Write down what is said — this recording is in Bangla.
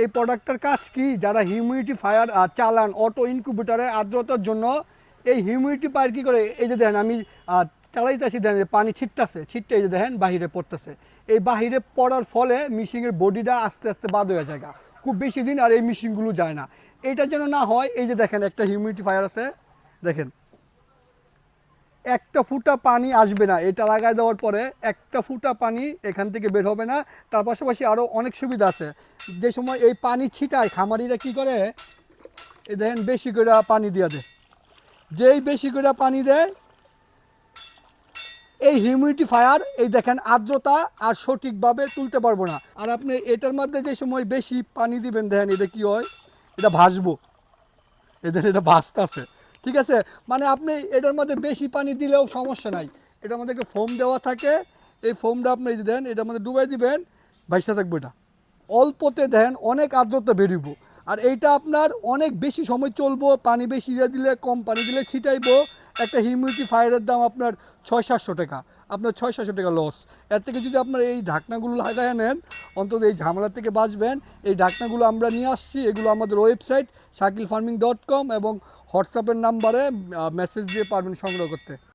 এই প্রোডাক্টটার কাজ কি? যারা হিউমিডিটি ফায়ার চালান অটো ইনকিউবেটারে আর্দ্রতার জন্য এই হিউমিডিটি ফায়ার কি করে? এই যে দেখেন, আমি চালাইতেছি দেখেন পানি ছিটতেছে, ছিটতে এই যে দেখেন, বাহিরে পড়তেছে। এই বাহিরে পড়ার ফলে মিশিংয়ের বডিটা আস্তে আস্তে বাদ হয়ে যায়। খুব বেশি দিন আর এই মিশিংগুলো যায় না। এটা যেন না হয়, এই যে দেখেন, একটা হিউমিডিটি ফায়ার আছে, দেখেন। একটা ফুটা পানি আসবে না, এটা লাগাই দেওয়ার পরে একটা ফুটা পানি এখান থেকে বের হবে না। তার পাশাপাশি আরও অনেক সুবিধা আছে। যে সময় এই পানি ছিটায় খামারিরা কি করে? এই দেখেন, বেশি করে পানি দিয়ে দেয়। যেই বেশি করে পানি দেয়, এই হিউমিডিটি ফায়ার এই দেখেন, আর্দ্রতা আর সঠিকভাবে তুলতে পারব না। আর আপনি এটার মধ্যে যে সময় বেশি পানি দিবেন, দেখেন, এটা কি হয়? এটা ভাসবো। এদের এটা ভাসতেছে। ঠিক আছে? মানে আপনি এটার মধ্যে বেশি পানি দিলেও সমস্যা নাই। এটার মধ্যে একটা ফোম দেওয়া থাকে। এই ফোমটা আপনি দেন এটার মধ্যে ডুবাই দিবেন ভাইসা থাকবে এটা। অল্পতে দেন, অনেক আর্দ্রতা বেরিব আর এইটা আপনার অনেক বেশি সময় চলবো, পানি বেশি দিলে, কম পানি দিলে ছিটাইবো। একটা হিউমিডিটি ফায়ারের দাম আপনার ছয় সাতশো টাকা। আপনার ছয় সাতশো টাকা লস এর থেকে যদি আপনার এই ঢাকনাগুলো লাগায় নেন, অন্তত এই ঝামেলা থেকে বাঁচবেন। এই ঢাকনাগুলো আমরা নিয়ে আসছি, এগুলো আমাদের website Shakil farming dot com এবং হোয়াটসঅ্যাপের নাম্বারে মেসেজ দিয়ে পারবেন সংগ্রহ করতে।